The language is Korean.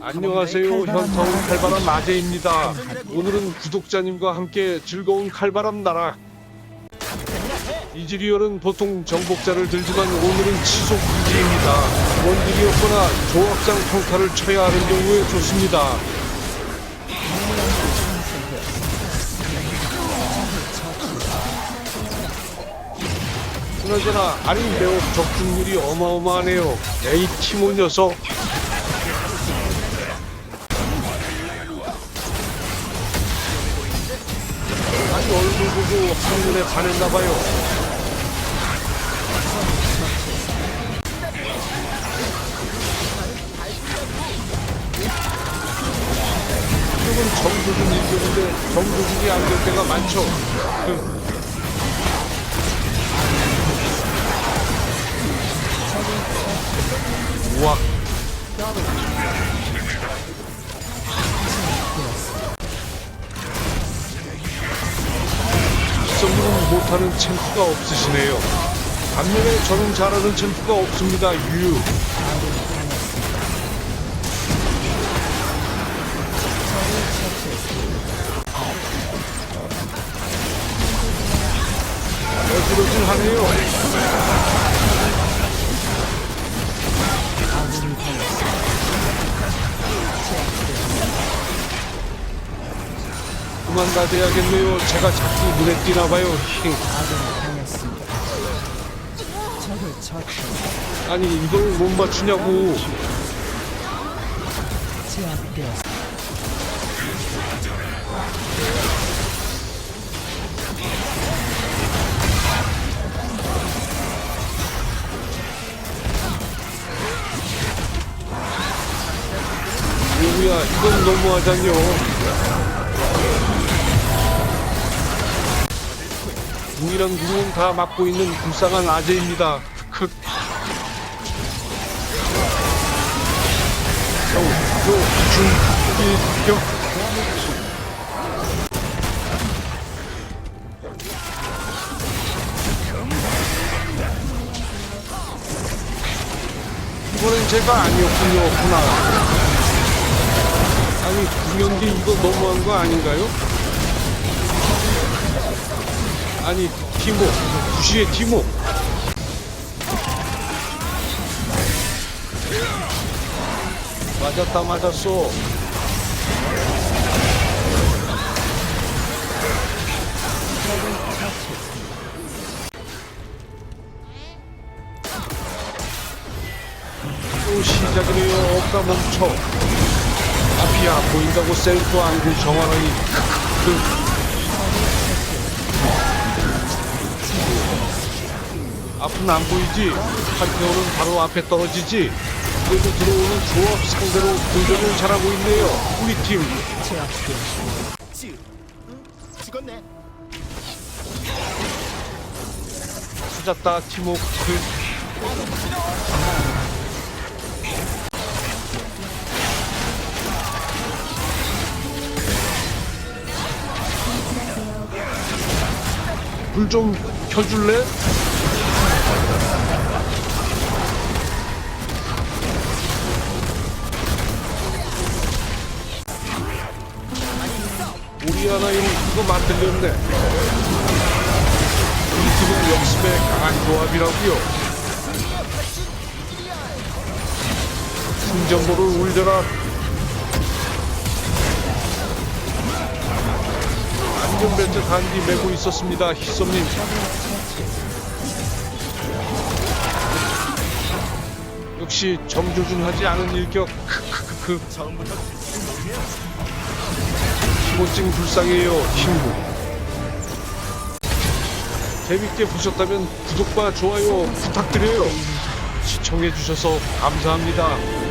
안녕하세요. 현타운 칼바람 아재입니다. 오늘은 구독자님과 함께 즐거운 칼바람 나라. 이즈리얼은 보통 정복자를 들지만 오늘은 치속 이지입니다. 원딜이 없거나 조합장 평타를 쳐야 하는 경우에 좋습니다. 그나저나 아린 매혹 적중률이 어마어마하네요. 에이 티모 녀석. 보고 한눈에 반했나봐요. 지금은 정조준 일격인데 정조준이 안 될 때가 많죠. 그, 우와. 썸은 못하는 챔프가 없으시네요. 반면에 저는 잘하는 챔프가 없습니다. 유. 어지러질 하네요. 그만 가돼야겠네요. 제가 자꾸 눈에 띄나 봐요. 힝. 아니 이걸 못 맞추냐고. 오우야 이건 너무하잖요. 궁이랑 궁은 다 맡고 있는 불쌍한 아재입니다. 크. 저, 저, 중, 이, 격. 이번엔 제가 아니었군요. 하나. 아니 구명기 이거 너무한 거 아닌가요? 아니 티모 구시의 티모 맞았다 맞았어. 또 시작이네요. 없다 멈춰. 앞이야 보인다고 셀프 안구 정화라니. 그 앞은 안 보이지 한태호는 바로 앞에 떨어지지 그래도 들어오는 조합 상대로 교전을 잘하고 있네요 우리 팀? 죽었네. 찾았다 팀워크 불 좀 켜줄래? 우리 하나인 이거 만들렸네. 우리 팀은 역습의 강한 조합이라고요. 승전보를 울려라. 안전벨트 단디 메고 있었습니다. 희섭님. 역시 정조준하지 않은 일격. 크크크크. 기본증 불쌍해요. 친구. 재밌게 보셨다면 구독과 좋아요 부탁드려요. 시청해주셔서 감사합니다.